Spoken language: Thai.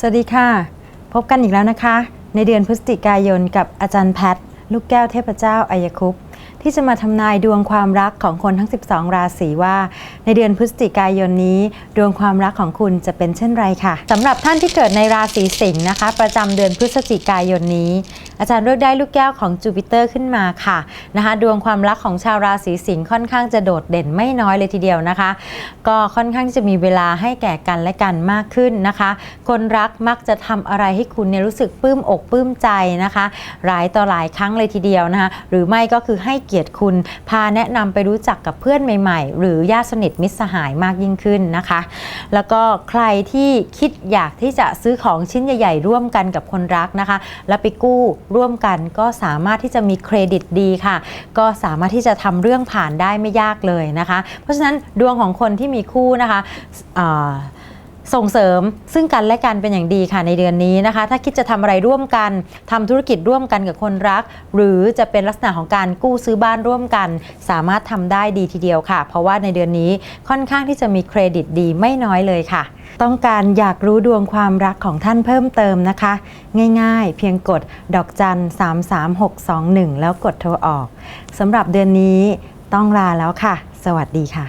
สวัสดีค่ะ พบกันอีกแล้วนะคะ ในเดือนพฤศจิกายนกับอาจารย์แพทย์ลูกแก้วเทพเจ้าอายคุปที่จะมาทำนายดวงความรักของคนทั้ง 12 ราศีว่า ในเดือนพฤศจิกายนนี้ ดวงความรักของคุณจะเป็นเช่นไรค่ะสำหรับท่านที่เกิดในราศีสิงห์นะคะ ประจำเดือนพฤศจิกายนนี้ อาจารย์เลือกได้ลูกแก้วของจูปิเตอร์ขึ้นมาค่ะนะคะดวงความรักของชาวราศีสิงห์ค่อนข้างจะโดดเด่นไม่น้อยเลยทีเดียวนะคะ ก็ค่อนข้างที่จะมีเวลาให้แก่กันและกันมากขึ้นนะคะ คนรักมักจะทำอะไรให้คุณเนี่ยรู้สึกปลื้มอกปลื้มใจนะคะ หลายต่อหลายครั้งเลยทีเดียวนะคะ หรือไม่ก็คือให้เกียรติคุณพาแนะนำไปรู้จักกับเพื่อนใหม่ๆ หรือญาติสนิทมิตรสหายมากยิ่งขึ้นนะคะ แล้วก็ใครที่คิดอยากที่จะซื้อของชิ้นใหญ่ ๆ ร่วมกันกับคนรักนะคะ แล้วไปกู้ร่วมกันก็สามารถที่จะมีเครดิตดีค่ะ ก็สามารถที่จะทำเรื่องผ่านได้ไม่ยากเลยนะคะ เพราะฉะนั้นดวงของคนที่มีคู่นะคะ ส่งเสริมซึ่งกันและกันเป็นอย่างดีค่ะในเดือนนี้นะคะ ถ้าคิดจะทำอะไรร่วมกันทำธุรกิจร่วมกันกับคนรัก หรือจะเป็นลักษณะของการกู้ซื้อบ้านร่วมกัน สามารถทำได้ดีทีเดียวค่ะ เพราะว่าในเดือนนี้ค่อนข้างที่จะมีเครดิตดีไม่น้อยเลยค่ะ ต้องการอยากรู้ดวงความรักของท่านเพิ่มเติมนะคะ ง่ายๆ เพียงกดดอกจัน 33621 แล้วกดโทรออกสำหรับเดือนนี้ต้องลาแล้วค่ะ สวัสดีค่ะ